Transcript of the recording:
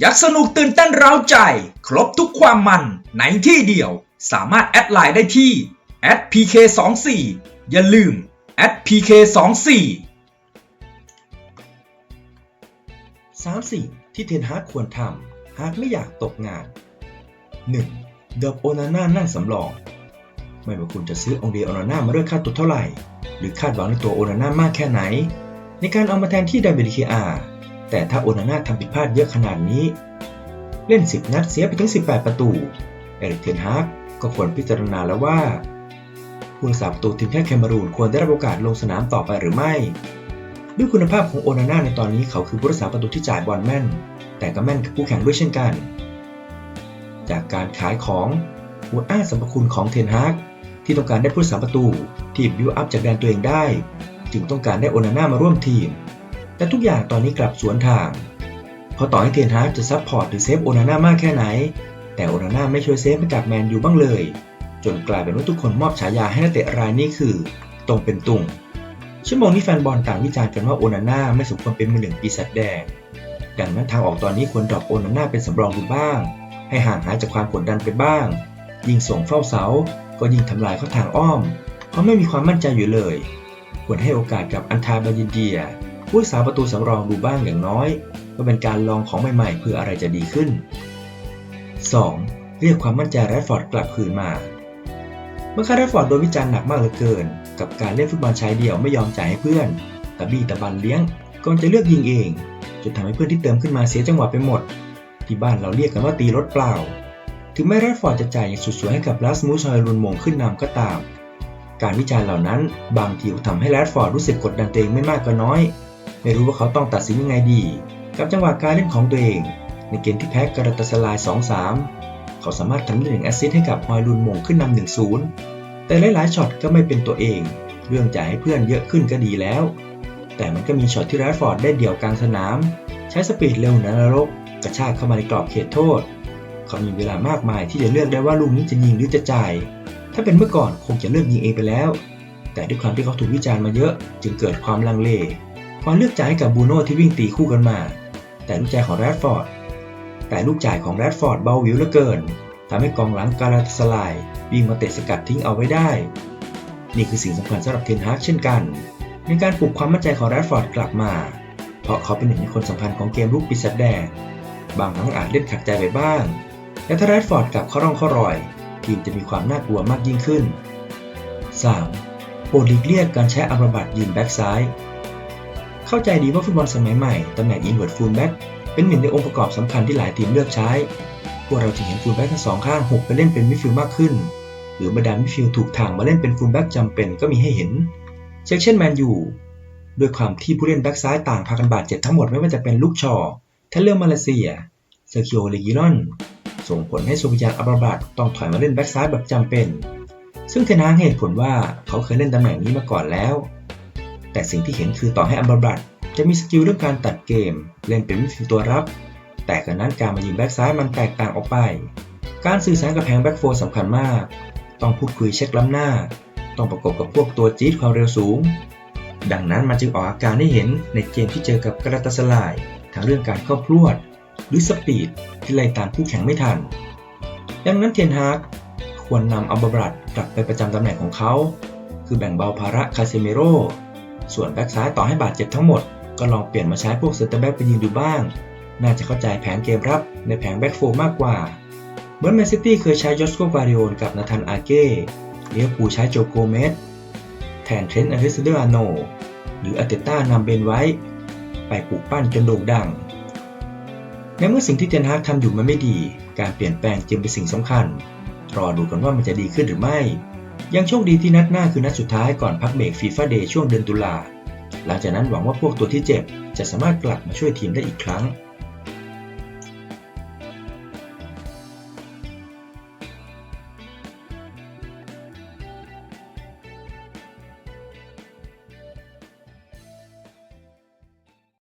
อยากสนุกตื่นเต้นเร้าใจ ครบทุกความมันในที่เดียว สามารถแอดไลน์ได้ที่ @pk24 อย่าลืม @pk24 สามสิ่งที่เทนฮากควรทำหากไม่อยากตกงาน 1. เดบโอนาน่านั่งสำรอง ไม่ว่าคุณจะซื้อองเดโอนาน่ามาด้วยค่าตัวเท่าไหร่ หรือคาดหวังในตัวโอนาน่ามากแค่ไหน ในการเอามาแทนที่ดาเบลิเคอา แต่ถ้าโอนาน่าทำผิดพลาดเยอะขนาดนี้ เล่น 10 นัดเสียไปถึง 18 ประตู เอริกเทนฮากก็ควรพิจารณาแล้วว่าผู้รักษาประตูทีมชาติแคเมรูนควรได้รับโอกาสลงสนามต่อไปหรือไม่ ด้วยคุณภาพของโอนาน่าในตอนนี้เขาคือผู้รักษาประตูที่จ่ายบอลแม่น แต่ก็แม่นกับคู่แข่งด้วยเช่นกัน จากการขายของอวอ้าสรรพคุณของเทนฮากที่ต้องการได้ผู้รักษาประตูที่บิวอัพจากแดนตัวเองได้ จึงต้องการได้โอนาน่ามาร่วมทีม แต่ทุกอย่างตอนนี้กลับสวนทาง เพราะต่อให้เทนฮากจะซัพพอร์ตหรือเซฟโอนาน่ามากแค่ไหน แต่โอนาน่าไม่ช่วยเซฟให้กับแมนยูบ้างเลย จนกลายเป็นว่าทุกคนมอบฉายาให้นักเตะรายนี้คือตรงเป็นตุงชั่วโมงนี้แฟนบอลต่างวิจารณ์กันว่าโอนาน่าไม่สมควรเป็นมือหนึ่งปีศาจแดง ดังนั้นทางออกตอนนี้ควรดรอปโอนาน่าเป็นสำรองดูบ้าง ให้ห่างหายจากความกดดันไปบ้าง ยิงส่งเฝ้าเสา ก็ยิงทำลายเข้าทางอ้อม เพราะไม่มีความมั่นใจอยู่เลย ควรให้โอกาสกับอันทาบายินเดีย ผู้รักษาประตูสำรองดูบ้างอย่างน้อยก็เป็นการลองของใหม่ๆ เพื่ออะไรจะดีขึ้น 2. เรียกความมั่นใจแรดฟอร์ดกลับคืนมา เมื่อคาร์แรดฟอร์ดโดนวิจารณ์หนักมากเหลือเกิน กับการเล่นฟุตบอลชายเดี่ยวไม่ยอมจ่ายให้เพื่อนตะบี้ตะบันเลี้ยงก่อนจะเลือกยิงเองจนทำให้เพื่อนที่เติมขึ้นมาเสียจังหวะไปหมด ที่บ้านเราเรียกกันว่าตีรถเปล่า ถึงแม้แรดฟอร์ดจะจ่ายอย่างสุดสวยให้กับลาสมูชอยรุนมงขึ้นนำก็ตาม การวิจารณ์เหล่านั้น บางทีก็ทำให้แรดฟอร์ดรู้สึกกดดันตัวเองไม่มากก็น้อย ไม่รู้ว่าเขาต้องตัดสินยังไงดี กับจังหวะการเล่นของตัวเอง ในเกมที่แพ้กาลาตาสลาย 2-3 เขาสามารถทำได้หนึ่งแอสซิสต์ให้กับฮอยลุนมงขึ้นนำ1-0 แต่หลายๆช็อตก็ไม่เป็นตัวเอง เรื่องจ่ายให้เพื่อนเยอะขึ้นก็ดีแล้ว แต่มันก็มีช็อตที่แรดฟอร์ดได้เดี่ยวกลางสนาม ใช้สปีดเร็วเหนือนรกกระชากเข้ามาในกรอบเขตโทษ เขามีเวลามากมายที่จะเลือกได้ว่าลูกนี้จะยิงหรือจะจ่าย ถ้าเป็นเมื่อก่อนคงจะเลือกยิงเองไปแล้ว แต่ด้วยความที่เขาถูกวิจารณ์มาเยอะ จึงเกิดความลังเล ความเลือกจ่ายให้กับบูโน่ที่วิ่งตีคู่กันมา แต่ลูกจ่ายของแรดฟอร์ดแต่ลูกจ่ายของแรดฟอร์ดเบาวิวเหลือเกินทำให้กองหลังกาลาสลายวิ่งมาเตะสกัดทิ้งเอาไว้ได้ นี่คือสิ่งสำคัญสำหรับเทนฮากเช่นกัน ในการปลุกความมั่นใจของแรดฟอร์ดกลับมา เพราะเขาเป็นหนึ่งในคนสำคัญของเกมลุกปีศาจแดงบางครั้งอาจเล่นขัดใจไปบ้างแต่ถ้าแรดฟอร์ดกลับเข้าร่องเข้ารอย ทีมจะมีความน่ากลัวมากยิ่งขึ้น 3. โปรดหลีกเลี่ยงการใช้อัมรบัตยืนแบ็กซ้าย เข้าใจดีว่าฟุตบอลสมัยใหม่ตำแหน่งอินเวอร์ตฟูลแบ็กเป็นหนึ่งในองค์ประกอบสำคัญที่หลายทีมเลือกใช้ พวกเราจะเห็นฟูลแบ็กทั้งสองข้างหุบไปเล่นเป็นมิดฟิลด์มากขึ้น หรือบรรดามิดฟิลด์ถูกทางมาเล่นเป็นฟูลแบ็กจำเป็นก็มีให้เห็น เช่นเช่นแมนยูด้วยความที่ผู้เล่นแบ็กซ้ายต่างพากันบาดเจ็บทั้งหมดไม่ว่าจะเป็นลูกชอเทเลอร์มาเลเซียเซอร์คิโอเลกิรอน ส่งผลให้โซฟิยานอับราบัตต้องถอยมาเล่นแบ็กซ้ายแบบจำเป็น ซึ่งเทนางเหตุผลว่าเขาเคยเล่นตำแหน่งนี้มาก่อนแล้ว แต่สิ่งที่เห็นคือต่อให้อัมบาบัตจะมีสกิลเรื่องการตัดเกม เล่นเป็นมิดฟิลด์ตัวรับ แต่กันนั้นการมายิงแบ็กซ้ายมันแตกต่างออกไป การสื่อสารกับแผงแบ็กโฟร์สำคัญมาก ต้องพูดคุยเช็คล้ำหน้า ต้องประกบกับพวกตัวจี๊ดความเร็วสูง ดังนั้นมันจึงออกอาการให้เห็นในเกมที่เจอกับกระตาสลายทั้งเรื่องการเข้าพรวด หรือสปีดที่ไล่ตามคู่แข่งไม่ทัน ดังนั้นเทนฮากควรนำอัลบาบรัดกลับไปประจำตำแหน่งของเขา คือแบ่งเบาภาระคาเซเมโร ส่วนแบ็กซ้ายต่อให้บาดเจ็บทั้งหมด ก็ลองเปลี่ยนมาใช้พวกเซนเตอร์แบ็กไปยิงดูบ้าง น่าจะเข้าใจแผนเกมรับในแผงแบ็กโฟร์มากกว่า เหมือนแมนซิตี้เคยใช้ยอสโกวาริโอนกับนาธานอาเก้เลี้ยวปูใช้โจโกเมสแทนเทรนต์อเลสเดอร์อาโนหรืออาเตต้านำเบนไว้ ไปปลูกปั้นจนโด่งดังในเมื่อสิ่งที่เทนฮากทำอยู่มันไม่ดี การเปลี่ยนแปลงจึงเป็นสิ่งสำคัญ รอดูกันว่ามันจะดีขึ้นหรือไม่ ยังโชคดีที่นัดหน้าคือนัดสุดท้ายก่อนพักเบรกฟีฟ่าเดย์ช่วงเดือนตุลาหลังจากนั้นหวังว่าพวกตัวที่เจ็บจะสามารถกลับมาช่วยทีมได้อีกครั้ง